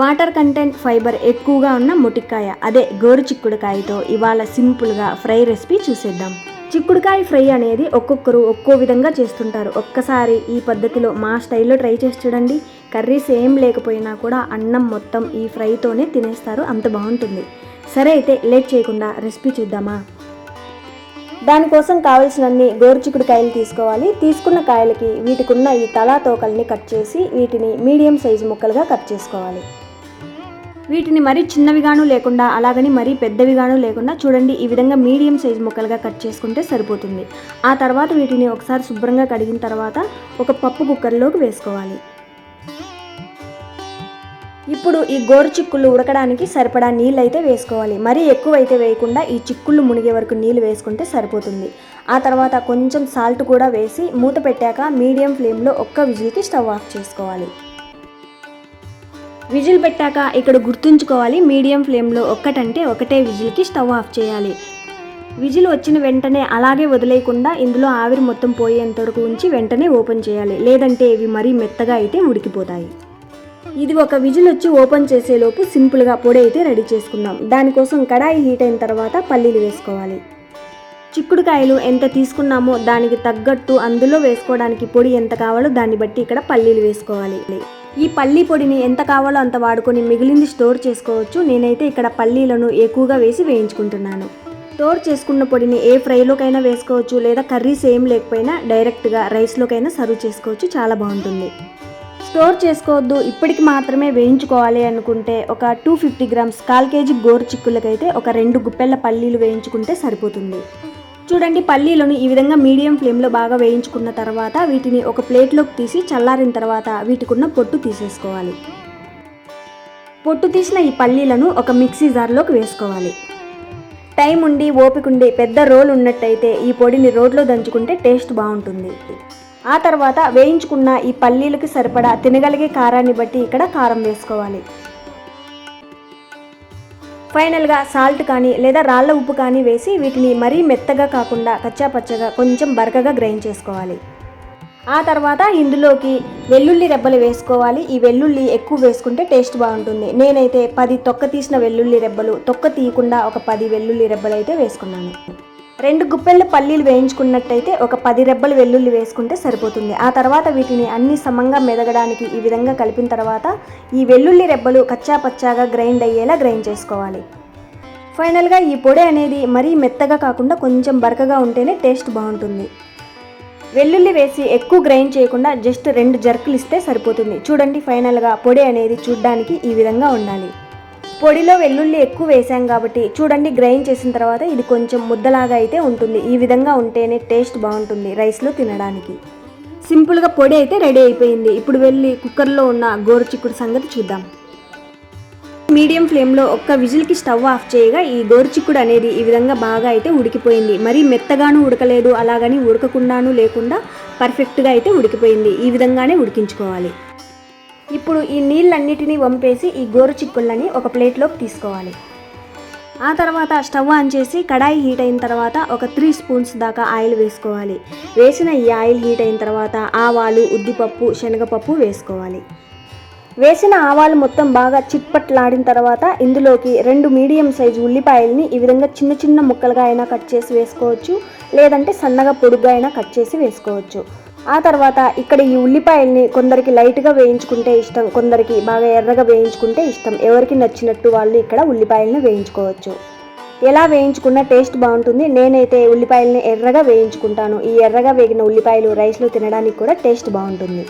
Water content fibre ఎక్కువగా ఉన్న మొటిక్కాయ అదే గోరు చిక్కుడుకాయతో ఇవాళ సింపుల్గా ఫ్రై రెసిపీ చూసేద్దాం. చిక్కుడుకాయ ఫ్రై అనేది ఒక్కొక్కరు ఒక్కో విధంగా చేస్తుంటారు. ఒక్కసారి ఈ పద్ధతిలో మా స్టైల్లో ట్రై చేసి చూడండి. కర్రీస్ ఏం లేకపోయినా కూడా అన్నం మొత్తం ఈ ఫ్రైతోనే తినేస్తారు. అంత బాగుంటుంది. సరే అయితే లేట్ చేయకుండా రెసిపీ చూద్దామా? దానికోసం కావలసినన్ని గోరుచిక్కుడు కాయలు తీసుకోవాలి. తీసుకున్న కాయలకి వీటికి ఉన్న ఈ తలా తోకల్ని కట్ చేసి వీటిని మీడియం సైజు ముక్కలుగా కట్ చేసుకోవాలి. వీటిని మరీ చిన్నవిగాను లేకుండా అలాగని మరీ పెద్దవిగాను లేకుండా చూడండి ఈ విధంగా మీడియం సైజు ముక్కలుగా కట్ చేసుకుంటే సరిపోతుంది. ఆ తర్వాత వీటిని ఒకసారి శుభ్రంగా కడిగిన తర్వాత ఒక పప్పు కుక్కర్లోకి వేసుకోవాలి. ఇప్పుడు ఈ గోరు చిక్కుళ్ళు ఉడకడానికి సరిపడా నీళ్ళు అయితే వేసుకోవాలి. మరీ ఎక్కువ అయితే వేయకుండా ఈ చిక్కుళ్ళు మునిగే వరకు నీళ్ళు వేసుకుంటే సరిపోతుంది. ఆ తర్వాత కొంచెం సాల్ట్ కూడా వేసి మూత పెట్టాక మీడియం ఫ్లేమ్లో ఒక్క విజిల్కి స్టవ్ ఆఫ్ చేసుకోవాలి. విజిల్ పెట్టాక ఇక్కడ గుర్తుంచుకోవాలి మీడియం ఫ్లేమ్లో ఒక్కటంటే ఒకటే విజిల్కి స్టవ్ ఆఫ్ చేయాలి. విజిల్ వచ్చిన వెంటనే అలాగే వదిలేయకుండా ఇందులో ఆవిరి మొత్తం పోయేంత వరకు ఉంచి వెంటనే ఓపెన్ చేయాలి. లేదంటే ఇవి మరీ మెత్తగా అయితే ఉడికిపోతాయి ఇది ఒక విజిల్ వచ్చి ఓపెన్ చేసేలోపు సింపుల్గా పొడి అయితే రెడీ చేసుకుందాం. దానికోసం కడాయి హీట్ అయిన తర్వాత పల్లీలు వేసుకోవాలి. చిక్కుడుకాయలు ఎంత తీసుకున్నామో దానికి తగ్గట్టు అందులో వేసుకోవడానికి పొడి ఎంత కావాలో దాన్ని బట్టి ఇక్కడ పల్లీలు వేసుకోవాలి. ఈ పల్లీ పొడిని ఎంత కావాలో అంత వాడుకొని మిగిలింది స్టోర్ చేసుకోవచ్చు. నేనైతే ఇక్కడ పల్లీలను ఎక్కువగా వేసి వేయించుకుంటున్నాను. స్టోర్ చేసుకున్న పొడిని ఏ ఫ్రైలోకైనా వేసుకోవచ్చు లేదా కర్రీస్ ఏం లేకపోయినా డైరెక్ట్గా రైస్లోకైనా సర్వ్ చేసుకోవచ్చు. చాలా బాగుంటుంది. స్టోర్ చేసుకోవద్దు ఇప్పటికి మాత్రమే వేయించుకోవాలి అనుకుంటే ఒక టూ ఫిఫ్టీ గ్రామ్స్ కాల్ కేజీ గోరు చిక్కులకైతే ఒక రెండు గుప్పెళ్ళ పల్లీలు వేయించుకుంటే సరిపోతుంది. చూడండి పల్లీలను ఈ విధంగా మీడియం ఫ్లేమ్లో బాగా వేయించుకున్న తర్వాత వీటిని ఒక ప్లేట్లోకి తీసి చల్లారిన తర్వాత వీటికున్న పొట్టు తీసేసుకోవాలి. పొట్టు తీసిన ఈ పల్లీలను ఒక మిక్సీ జార్లోకి వేసుకోవాలి. టైం ఉండి ఓపిక ఉండి పెద్ద రోల్ ఉన్నట్టయితే ఈ పొడిని రోడ్లో దంచుకుంటే టేస్ట్ బాగుంటుంది. ఆ తర్వాత వేయించుకున్న ఈ పల్లీలకి సరిపడా తినగలిగే కారాన్ని బట్టి ఇక్కడ కారం వేసుకోవాలి. ఫైనల్గా సాల్ట్ కానీ లేదా రాళ్ళ ఉప్పు కానీ వేసి వీటిని మరీ మెత్తగా కాకుండా కచ్చాపచ్చగా కొంచెం బరకగా గ్రైండ్ చేసుకోవాలి. ఆ తర్వాత ఇందులోకి వెల్లుల్లి రెబ్బలు వేసుకోవాలి. ఈ వెల్లుల్లి ఎక్కువ వేసుకుంటే టేస్ట్ బాగుంటుంది. నేనైతే పది తొక్క తీసిన వెల్లుల్లి రెబ్బలు తొక్క తీయకుండా ఒక పది వెల్లుల్లి రెబ్బలు అయితే వేసుకున్నాను. రెండు గుప్పెళ్ళ పల్లీలు వేయించుకున్నట్టయితే ఒక పది రెబ్బలు వెల్లుల్లి వేసుకుంటే సరిపోతుంది. ఆ తర్వాత వీటిని అన్ని సమంగా మెదగడానికి ఈ విధంగా కలిపిన తర్వాత ఈ వెల్లుల్లి రెబ్బలు కచ్చా పచ్చాగా గ్రైండ్ అయ్యేలా గ్రైండ్ చేసుకోవాలి. ఫైనల్గా ఈ పొడి అనేది మరీ మెత్తగా కాకుండా కొంచెం బరకగా ఉంటేనే టేస్ట్ బాగుంటుంది. వెల్లుల్లి వేసి ఎక్కువ గ్రైండ్ చేయకుండా జస్ట్ రెండు జర్కులు ఇస్తే సరిపోతుంది. చూడండి ఫైనల్గా పొడి అనేది చూడ్డానికి ఈ విధంగా ఉండాలి. పొడిలో వెల్లుల్లి ఎక్కువ వేసాం కాబట్టి చూడండి గ్రైండ్ చేసిన తర్వాత ఇది కొంచెం ముద్దలాగా అయితే ఉంటుంది. ఈ విధంగా ఉంటేనే టేస్ట్ బాగుంటుంది రైస్లో తినడానికి. సింపుల్గా పొడి అయితే రెడీ అయిపోయింది. ఇప్పుడు వెళ్ళి కుక్కర్లో ఉన్న గోరు చిక్కుడు సంగతి చూద్దాం. మీడియం ఫ్లేమ్లో ఒక్క విజిల్కి స్టవ్ ఆఫ్ చేయగా ఈ గోరుచిక్కుడు అనేది ఈ విధంగా బాగా అయితే ఉడికిపోయింది. మరీ మెత్తగాను ఉడకలేదు అలాగని ఉడకకుండాను లేకుండా పర్ఫెక్ట్గా అయితే ఉడికిపోయింది. ఈ విధంగానే ఉడికించుకోవాలి. ఇప్పుడు ఈ నీళ్ళన్నిటినీ వంపేసి ఈ గోరు చిక్కుళ్ళని ఒక ప్లేట్లోకి తీసుకోవాలి. ఆ తర్వాత స్టవ్ ఆన్ చేసి కడాయి హీట్ అయిన తర్వాత ఒక త్రీ స్పూన్స్ దాకా ఆయిల్ వేసుకోవాలి. వేసిన ఈ ఆయిల్ హీట్ అయిన తర్వాత ఆవాలు ఉద్దిపప్పు శనగపప్పు వేసుకోవాలి. వేసిన ఆవాలు మొత్తం బాగా చిట్పట్లాడిన తర్వాత ఇందులోకి రెండు మీడియం సైజు ఉల్లిపాయల్ని ఈ విధంగా చిన్న చిన్న ముక్కలుగా అయినా కట్ చేసి వేసుకోవచ్చు. లేదంటే సన్నగా పొడుగ్గా అయినా కట్ చేసి వేసుకోవచ్చు. ఆ తర్వాత ఇక్కడ ఈ ఉల్లిపాయల్ని కొందరికి లైట్గా వేయించుకుంటే ఇష్టం కొందరికి బాగా ఎర్రగా వేయించుకుంటే ఇష్టం. ఎవరికి నచ్చినట్టు వాళ్ళు ఇక్కడ ఉల్లిపాయలను వేయించుకోవచ్చు. ఎలా వేయించుకున్నా టేస్ట్ బాగుంటుంది. నేనైతే ఉల్లిపాయలని ఎర్రగా వేయించుకుంటాను. ఈ ఎర్రగా వేగిన ఉల్లిపాయలు రైస్లో తినడానికి కూడా టేస్ట్ బాగుంటుంది.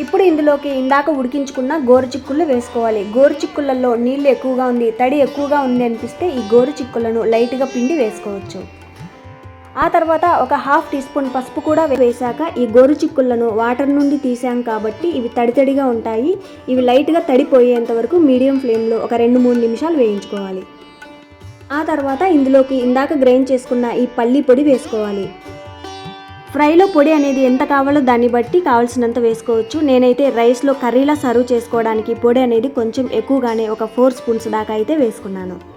ఇప్పుడు ఇందులోకి ఇందాక ఉడికించుకున్న గోరు చిక్కుళ్ళు వేసుకోవాలి. గోరు చిక్కుళ్ళల్లో నీళ్ళు ఎక్కువగా ఉంది తడి ఎక్కువగా ఉంది అనిపిస్తే ఈ గోరు చిక్కులను లైట్గా పిండి వేసుకోవచ్చు. ఆ తర్వాత ఒక హాఫ్ టీ స్పూన్ పసుపు కూడా వేశాక ఈ గోరు చిక్కుళ్ళను వాటర్ నుండి తీసాం కాబట్టి ఇవి తడి తడిగా ఉంటాయి. ఇవి లైట్గా తడిపోయేంత వరకు మీడియం ఫ్లేమ్లో ఒక రెండు మూడు నిమిషాలు వేయించుకోవాలి. ఆ తర్వాత ఇందులోకి ఇందాక గ్రైండ్ చేసుకున్న ఈ పల్లి పొడి వేసుకోవాలి. ఫ్రైలో పొడి అనేది ఎంత కావాలో దాన్ని బట్టి కావాల్సినంత వేసుకోవచ్చు. నేనైతే రైస్లో కర్రీలా సర్వ్ చేసుకోవడానికి పొడి అనేది కొంచెం ఎక్కువగానే ఒక ఫోర్ స్పూన్స్ దాకా అయితే వేసుకున్నాను.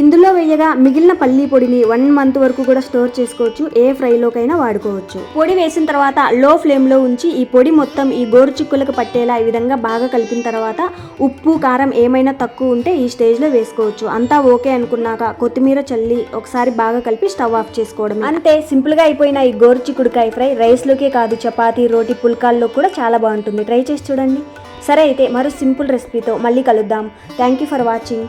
ఇందులో వేయగా మిగిలిన పల్లీ పొడిని వన్ మంత్ వరకు కూడా స్టోర్ చేసుకోవచ్చు ఏ ఫ్రైలోకైనా వాడుకోవచ్చు. పొడి వేసిన తర్వాత లో ఫ్లేమ్లో ఉంచి ఈ పొడి మొత్తం ఈ గోరు చిక్కులకు పట్టేలా ఈ విధంగా బాగా కలిపిన తర్వాత ఉప్పు కారం ఏమైనా తక్కువ ఉంటే ఈ స్టేజ్లో వేసుకోవచ్చు. అంతా ఓకే అనుకున్నాక కొత్తిమీర చల్లి ఒకసారి బాగా కలిపి స్టవ్ ఆఫ్ చేసుకోవడం అంతే సింపుల్గా అయిపోయిన ఈ గోరు చిక్కుడుకాయ ఫ్రై రైస్లోకే కాదు చపాతీ రోటి పుల్కాల్లో కూడా చాలా బాగుంటుంది. ట్రై చేసి చూడండి. సరే అయితే మరో సింపుల్ రెసిపీతో మళ్ళీ కలుద్దాం. Thank you for watching.